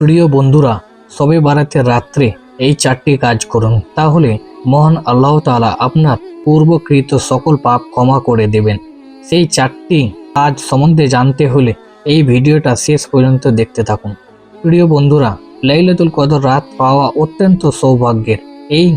প্রিয় বন্ধুরা, সবে বারাতের রাত্রে এই চারটি কাজ করুন। তাহলে মহান আল্লাহ তাআলা আপনার পূর্বকৃত সকল পাপ ক্ষমা করে দেবেন। সেই চারটি কাজ সম্বন্ধে জানতে হলে এই ভিডিওটা শেষ পর্যন্ত দেখতে থাকুন। প্রিয় বন্ধুরা, লাইলাতুল কদর রাত পাওয়া অত্যন্ত সৌভাগ্যের। এই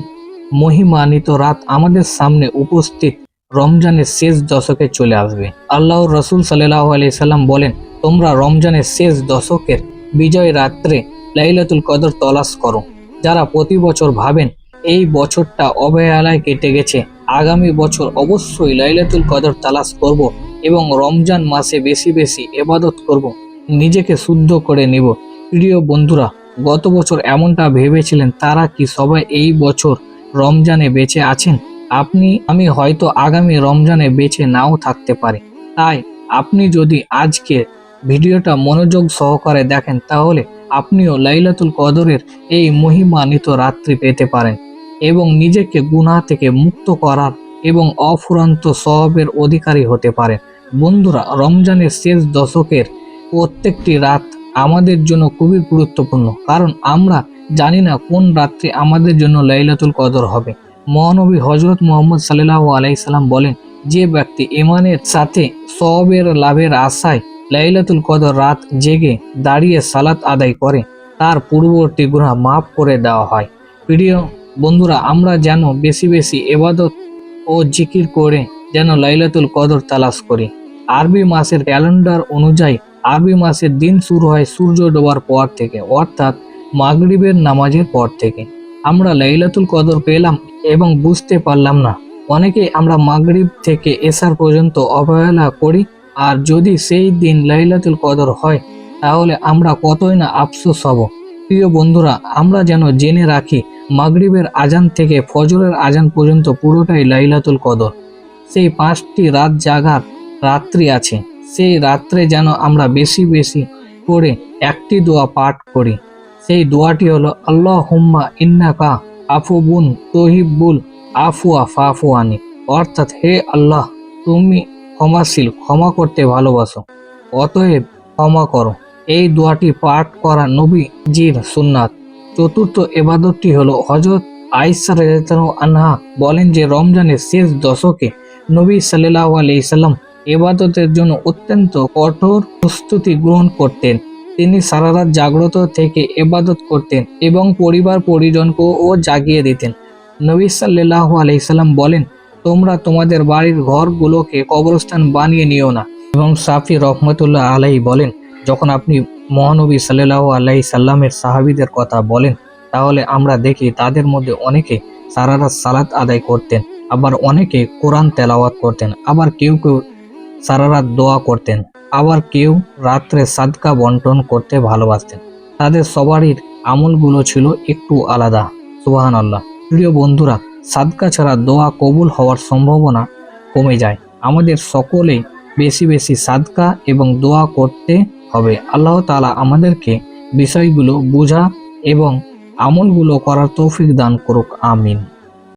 মহিমানিত রাত আমাদের সামনে উপস্থিত রমজানের শেষ দশকে চলে আসবে। আল্লাহ রসুল সাল্লাহ আলি সাল্লাম বলেন, তোমরা রমজানের শেষ দশকের বিজয় রাত্রে লাইলাতুল কদর তলাশ করো। যারা প্রতি বছর ভাবেন এই বছরটা অবহেলায় কেটে গেছে, আগামী বছর অবশ্যই লাইলাতুল কদর তালাশ করব এবং রমজান মাসে বেশি বেশি এবাদত করব। নিজেকে শুদ্ধ করে নেব। প্রিয় বন্ধুরা, গত বছর এমনটা ভেবেছিলেন তারা কি সবাই এই বছর রমজানে বেঁচে আছেন? আপনি, আমি হয়তো আগামী রমজানে বেঁচে নাও থাকতে পারি। তাই আপনি যদি আজকে ভিডিওটা মনোযোগ সহকারে দেখেন তাহলে আপনিও লাইলাতুল কদরের এই মহিমান্বিত রাত্রি পেতে পারেন এবং নিজেকে গুনাহ থেকে মুক্ত করার এবং অফুরন্ত সহবের অধিকারী হতে পারেন। বন্ধুরা, রমজানের শেষ দশকের প্রত্যেকটি রাত আমাদের জন্য খুবই গুরুত্বপূর্ণ, কারণ আমরা জানি না কোন রাত্রে আমাদের জন্য লাইলাতুল কদর হবে। মহানবী হজরত মোহাম্মদ সাল্লাহ আলাইসাল্লাম বলেন, যে ব্যক্তি ইমানের সাথে সবের লাভের আশায় লাইলাতুল কদর রাত জেগে দাঁড়িয়ে সালাত আদায় করে। তার পূর্ববর্তী গুণা মাফ করে দেওয়া হয়। প্রিয় বন্ধুরা, আমরা যেন বেশি বেশি এবাদত ও জিকির করে যেন লাইলাতুল কদর তালাশ করি। আরবি মাসের ক্যালেন্ডার অনুযায়ী আরবি মাসের দিন শুরু হয় সূর্য ডোবার পর থেকে, অর্থাৎ মাগরিবের নামাজের পর থেকে। আমরা লাইলাতুল কদর পেলাম এবং বুঝতে পারলাম না। অনেকে আমরা মাগরিব থেকে এসার পর্যন্ত অবহেলা করি আর যদি সেই দিন লাইলাতুল কদর হয়, তাহলে আমরা কতই না আফসোস হব। প্রিয় বন্ধুরা, আমরা যেন জেনে রাখি, মাগরিবের আজান থেকে ফজরের আজান পর্যন্ত পুরোটাই লাইলাতুল কদর। সেই পাঁচটি রাত জাগার রাত্রি আছে। সেই রাত্রে যেন আমরা বেশি বেশি করে একটি দোয়া পাঠ করি। সেই দোয়াটি হলো আল্লাহ হুম্মা ইন্নাকা আফুবুন তহিবুল আফুয়া ফাফুয়ানি অর্থাৎ, হে আল্লাহ, তুমি ক্ষমাশীল ক্ষমা করতে ভালোবাসো। অতএব ক্ষমা করো। এই দোয়াটি পাঠ করা নবী জির সুন্নাত। চতুর্থ এবাদতটি হলো হজরত আইসা রাদিয়াল্লাহু আনহা বলেন যে, রমজানের শেষ দশকে নবী সাল্লাহ আলাইসাল্লাম এবাদতের জন্য অত্যন্ত কঠোর প্রস্তুতি গ্রহণ করতেন। তিনি সারা রাত জাগ্রত থেকে এবাদত করতেন এবং পরিবার পরিজনকেও জাগিয়ে দিতেন। নবী সাল্লাহ আলাইসাল্লাম বলেন তোমরা তোমাদের বাড়ির ঘরগুলোকে কবরস্থান বানিয়ে নিও না। এবং সাফি রহমতুল্লাহ আলাই বলেন, যখন আপনি মহানবী সাল্লাহ আলাই সাল্লামের সাহাবিদের কথা বলেন, তাহলে আমরা দেখি তাদের মধ্যে অনেকে সারারাত সালাত আদায় করতেন, আবার অনেকে কোরআন তেলাওয়াত করতেন, আবার কেউ কেউ সারারাত দোয়া করতেন, আবার কেউ রাত্রে সাদকা বন্টন করতে ভালোবাসতেন। তাদের সবারই আমলগুলো ছিল একটু আলাদা। সুবাহান আল্লাহ প্রিয় বন্ধুরা সাদকা ছাড়া দোয়া কবুল হওয়ার সম্ভাবনা কমে যায়। আমাদের সকলে বেশি বেশি সাদকা এবং দোয়া করতে হবে। আল্লাহ তালা আমাদেরকে বিষয়গুলো বোঝা এবং আমলগুলো করার তৌফিক দান করুক। আমিন।